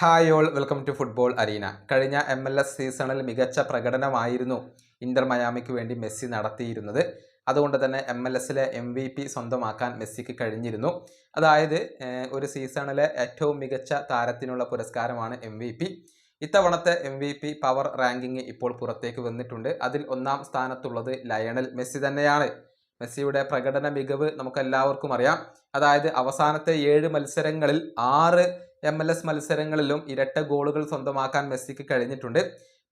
Hi all welcome to football arena കഴിഞ്ഞ M L S സീസണിൽ മികച്ച പ്രകടനമായിരുന്നു ഇന്റർ മയാമിക്ക് വേണ്ടി മെസ്സി നടത്തിയിരുന്നത്. അതുകൊണ്ട് തന്നെ എം എൽ എസിലെ എം വി പി സ്വന്തമാക്കാൻ മെസ്സിക്ക് കഴിഞ്ഞിരുന്നു. അതായത് ഒരു സീസണിലെ ഏറ്റവും മികച്ച താരത്തിനുള്ള പുരസ്കാരമാണ് എം വി പി ഇത്തവണത്തെ M V P power ranking ഇപ്പോൾ പുറത്തേക്ക് വന്നിട്ടുണ്ട്. അതിൽ ഒന്നാം സ്ഥാനത്തുള്ളത് ലയണൽ മെസ്സി തന്നെയാണ്. മെസ്സിയുടെ പ്രകടന മികവ് നമുക്കെല്ലാവർക്കും അറിയാം. അതായത് അവസാനത്തെ ഏഴ് മത്സരങ്ങളിൽ ആറ് എം എൽ എസ് മത്സരങ്ങളിലും ഇരട്ട ഗോളുകൾ സ്വന്തമാക്കാൻ മെസ്സിക്ക് കഴിഞ്ഞിട്ടുണ്ട്.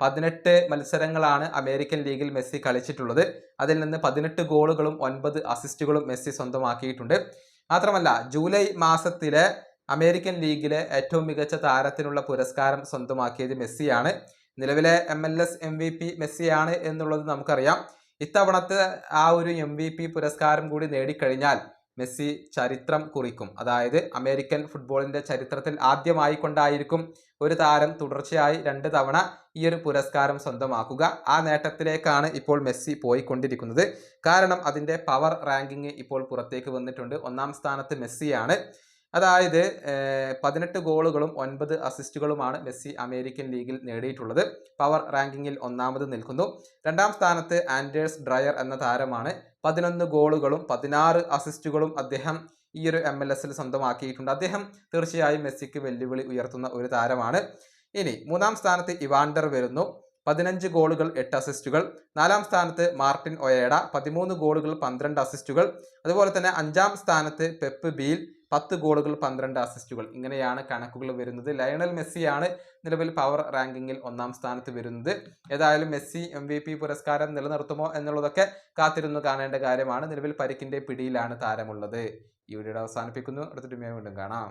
പതിനെട്ട് മത്സരങ്ങളാണ് അമേരിക്കൻ ലീഗിൽ മെസ്സി കളിച്ചിട്ടുള്ളത്. അതിൽ നിന്ന് പതിനെട്ട് ഗോളുകളും ഒൻപത് അസിസ്റ്റുകളും മെസ്സി സ്വന്തമാക്കിയിട്ടുണ്ട്. മാത്രമല്ല ജൂലൈ മാസത്തിലെ അമേരിക്കൻ ലീഗിലെ ഏറ്റവും മികച്ച താരത്തിനുള്ള പുരസ്കാരം സ്വന്തമാക്കിയത് മെസ്സിയാണ്. നിലവിലെ M L S M V P മെസ്സിയാണ് എന്നുള്ളത് നമുക്കറിയാം. ഇത്തവണത്തെ ആ ഒരു എം വി പി പുരസ്കാരം കൂടി നേടിക്കഴിഞ്ഞാൽ മെസ്സി ചരിത്രം കുറിക്കും. അതായത് അമേരിക്കൻ ഫുട്ബോളിന്റെ ചരിത്രത്തിൽ ആദ്യമായി കൊണ്ടായിരിക്കും ഒരു താരം തുടർച്ചയായി രണ്ട് തവണ ഈ ഒരു പുരസ്കാരം സ്വന്തമാക്കുക. ആ നേട്ടത്തിലേക്കാണ് ഇപ്പോൾ മെസ്സി പോയിക്കൊണ്ടിരിക്കുന്നത്. കാരണം അതിന്റെ പവർ റാങ്കിങ് ഇപ്പോൾ പുറത്തേക്ക് വന്നിട്ടുണ്ട്. ഒന്നാം സ്ഥാനത്ത് മെസ്സിയാണ്. അതായത് പതിനെട്ട് ഗോളുകളും ഒൻപത് അസിസ്റ്റുകളുമാണ് മെസ്സി അമേരിക്കൻ ലീഗിൽ നേടിയിട്ടുള്ളത്. പവർ റാങ്കിങ്ങിൽ ഒന്നാമത് നിൽക്കുന്നു. രണ്ടാം സ്ഥാനത്ത് ആൻഡേഴ്സ് ഡ്രയർ എന്ന താരമാണ് പതിനൊന്ന് ഗോളുകളും പതിനാറ് അസിസ്റ്റുകളും അദ്ദേഹം ഈ ഒരു എം എൽ എസിൽ സ്വന്തമാക്കിയിട്ടുണ്ട്. അദ്ദേഹം തീർച്ചയായും മെസ്സിക്ക് വെല്ലുവിളി ഉയർത്തുന്ന ഒരു താരമാണ്. ഇനി മൂന്നാം സ്ഥാനത്ത് ഇവാൻഡർ വരുന്നു. പതിനഞ്ച് ഗോളുകൾ എട്ട് അസിസ്റ്റുകൾ. നാലാം സ്ഥാനത്ത് മാർട്ടിൻ ഒയേഡ. പതിമൂന്ന് ഗോളുകൾ പന്ത്രണ്ട് അസിസ്റ്റുകൾ. അതുപോലെ തന്നെ അഞ്ചാം സ്ഥാനത്ത് പെപ്പ് ബീൽ. പത്ത് ഗോളുകൾ പന്ത്രണ്ട് അസിസ്റ്റുകൾ. ഇങ്ങനെയാണ് കണക്കുകൾ വരുന്നത്. ലയണൽ മെസ്സിയാണ് നിലവിൽ പവർ റാങ്കിങ്ങിൽ ഒന്നാം സ്ഥാനത്ത് വരുന്നത്. ഏതായാലും മെസ്സി എം വി പി പുരസ്കാരം നിലനിർത്തുമോ എന്നുള്ളതൊക്കെ കാത്തിരുന്നു കാണേണ്ട കാര്യമാണ്. നിലവിൽ പരിക്കിന്റെ പിടിയിലാണ് താരമുള്ളത്. ഈ വീഡിയോ അവസാനിപ്പിക്കുന്നു. അടുത്തിട്ട് വീണ്ടും കാണാം.